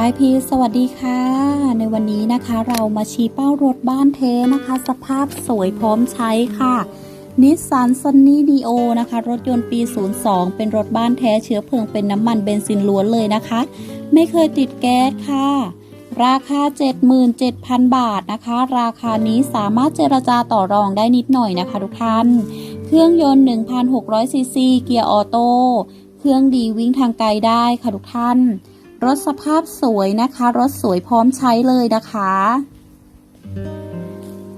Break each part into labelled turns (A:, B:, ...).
A: ปายพีสวัสดีค่ะ ในวันนี้นะคะเรามาชี้เป้ารถบ้านเทนะคะ สภาพสวยพร้อมใช้ค่ะนิสสันซันนี่ดีโอนะคะ รถยนต์ปี 02 เป็นรถบ้านแท้เชื้อเพลิงเป็นน้ำมันเบนซินล้วนเลยนะคะ ไม่เคยติดแก๊สค่ะ ราคา 77,000 บาทนะคะ ราคานี้สามารถเจรจาต่อรองได้นิดหน่อยนะคะทุกท่าน เครื่องยนต์ 1,600ซีซีเกียร์ออโต้เครื่องดีวิ่งทางไกลได้ค่ะทุกท่าน รถสภาพสวยนะคะ รถสวยพร้อมใช้เลยนะคะ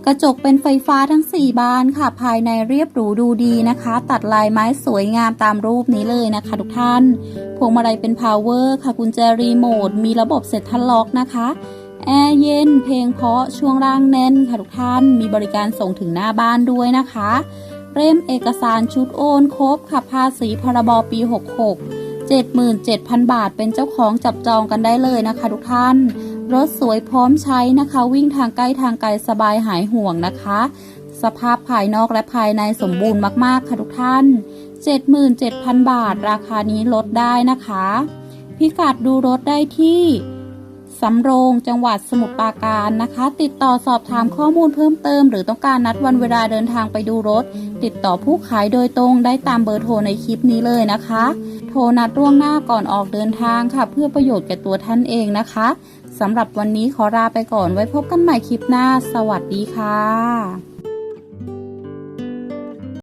A: กระจกเป็นไฟฟ้าทั้ง 4 บานค่ะ ภายในเรียบหรูดูดีนะคะ ตัดลายไม้สวยงามตามรูปนี้เลยนะคะ ทุกท่าน พวงมาลัยเป็นพาวเวอร์ค่ะกุญแจรีโมท มีระบบเซ็ตทัลล็อกนะคะแอร์เย็นเพลงเพราะช่วงล่างแน่นค่ะทุกท่านมีบริการส่งถึงหน้าบ้านด้วยนะคะเล่มเอกสารชุดโอนครบค่ะภาษีพรบปี 66 77,000 บาทเป็นเจ้าของจับจองกันได้เลยนะคะ ทุกท่าน รถสวยพร้อมใช้นะคะ วิ่งทางใกล้ทางไกลสบายหายห่วงนะคะ สภาพภายนอกและภายในสมบูรณ์มากๆค่ะทุกท่าน 77,000 บาท ราคานี้ลดได้นะคะ พิกัดดูรถได้ที่สำโรงจังหวัดสมุทรปราการนะคะ ติดต่อสอบถามข้อมูลเพิ่มเติม หรือต้องการนัดวันเวลาเดินทางไปดูรถ ติดต่อผู้ขายโดยตรงได้ตามเบอร์โทรในคลิปนี้เลยนะคะ โทรนัดล่วงหน้าก่อนออกเดินทางค่ะ เพื่อประโยชน์แก่ตัวท่านเองนะคะสำหรับวันนี้ขอลาไปก่อนไว้พบกันใหม่คลิปหน้า สวัสดีค่ะ